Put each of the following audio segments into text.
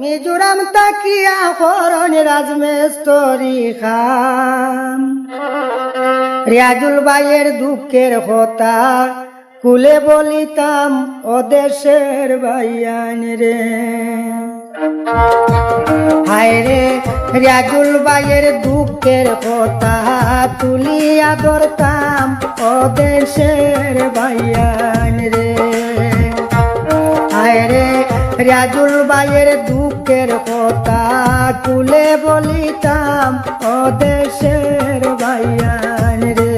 মিজোরাম তাকিয়া করণ রাজমেস্তরি খাম। রিয়াজুল বাইয়ের দুঃখের কথা কুলে বলিতাম, ও দেশের ভাইয়ান রে। হায় রে, রিয়াজুল বাইয়ের দুঃখের কথা তুলিয়া ধরতাম, ও দেশের ভাইয়ান রাজুল বাইয়ের দুঃখের কথা তুলে বলিতাম, ও দেশের ভাইয়ান রে।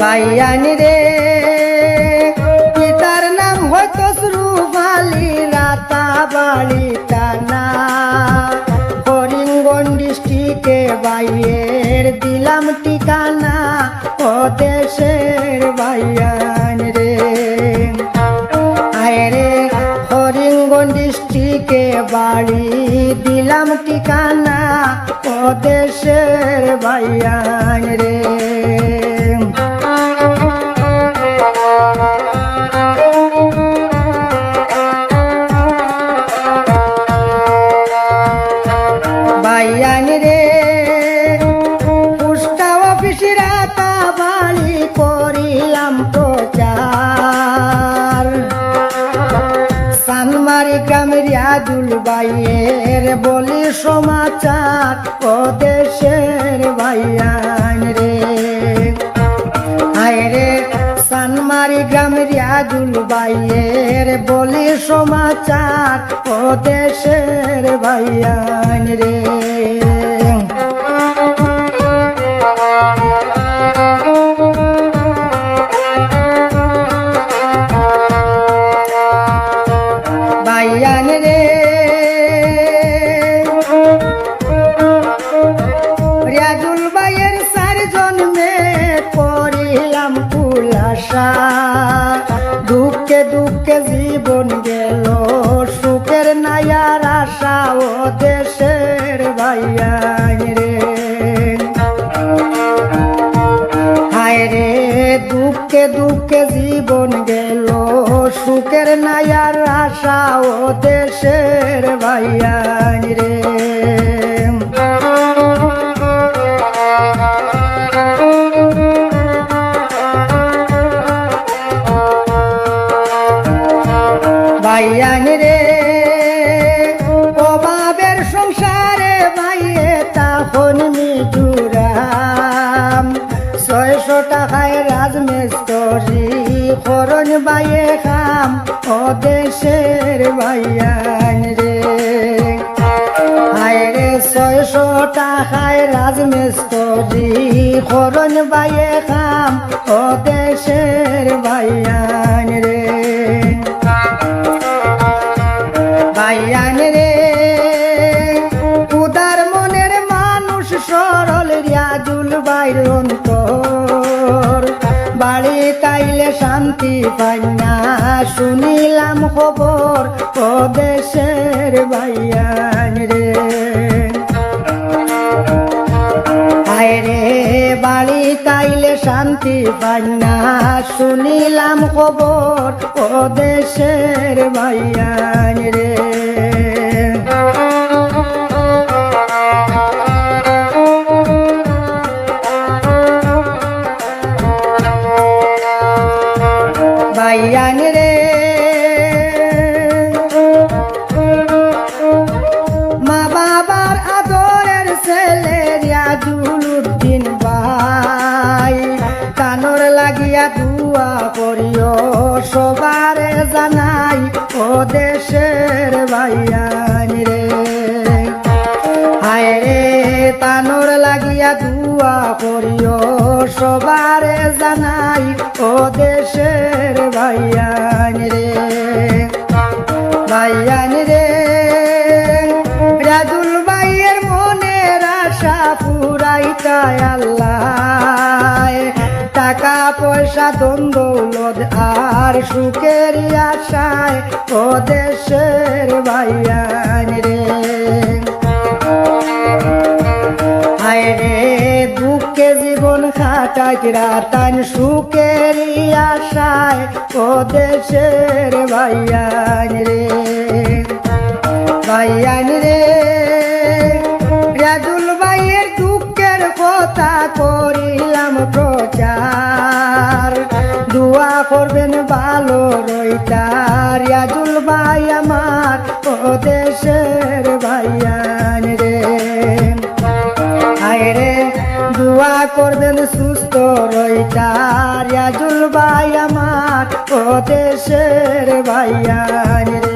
ভাইয়ান রে, পিতার নাম হয়তো শ্রুবালি রাতা বাড়ি দিলাম ঠিকানা ও দেশের ভাইয়ান রে। ইয়াদুল বাইয়ের বলি সমাচার ও দেশের ভাইয়ান রে। আয়রে সানমারি গ্রামের আজুল বাইয়ের বলি সমাচার ও দেশের ভাইয়ান রে। দুঃখে দুঃখে জীবন গেল, সুখের নায়ার আশা ও দেশের ভাইয়ান রে। হায় রে, দুঃখে দুঃখে জীবন গেল, সুখের নায়ার আশা ও দেশের ভাইয়ান রে। ভাইয়ান রে। অভাবের সংসারে ভাইয়ে তখন মিজুরাম ছয়শো টাকায় রাজমেস্তরি করণ বাইয়ে খাম। ও দেশের ভাইয়ান রে। হায় রে, ছয়শো টাকায় রাজমেস্তরি করণ বাইয়ে খাম। ও দেশের ভাইয়ান রে। ভাইয়ান রে। উদার মনের মানুষ সরল রিয়াজুল বাইর অন্তর। বাড়ি তাইলে শান্তি পাই না, শুনিলাম খবর ও দেশের বাইয়ান রে। বাড়ি তাইলে শান্তি পাই না। শুনিলাম খবর ও দেশের ভাইয়ান রে। লাগিয়া দুয়া করিও, সবারে জানাই, ও দেশের ভাইয়ান রে। হায় রে, তানোর লাগিয়া দুয়া করিও, সবারে জানাই, ও দেশের ভাইয়ান রে। ভাইয়ান রে, রাজুল ভাইয়ের মনের আশা পুরাইতায় আল্লাহ পয়সা দ্বন্দ্বলত আর সুখের আশায় ও দেশের ভাইয়ান রে। রে জীবন খাটাই রাতান সুখের আশায় ও দেশের ভাইয়ান রে। ভাইয়ান রে, রাজুল ভাইয়ের দুঃখের কথা করিলাম প্রচার করবেন ভালো রইতার ইয়াজুল ভাই আমার, ও দেশের ভাইয়ান রে। আয়রে দোয়া করবেন সুস্থ রইতার ইয়াজুল ভাই আমার, ও দেশের ভাইয়ান রে।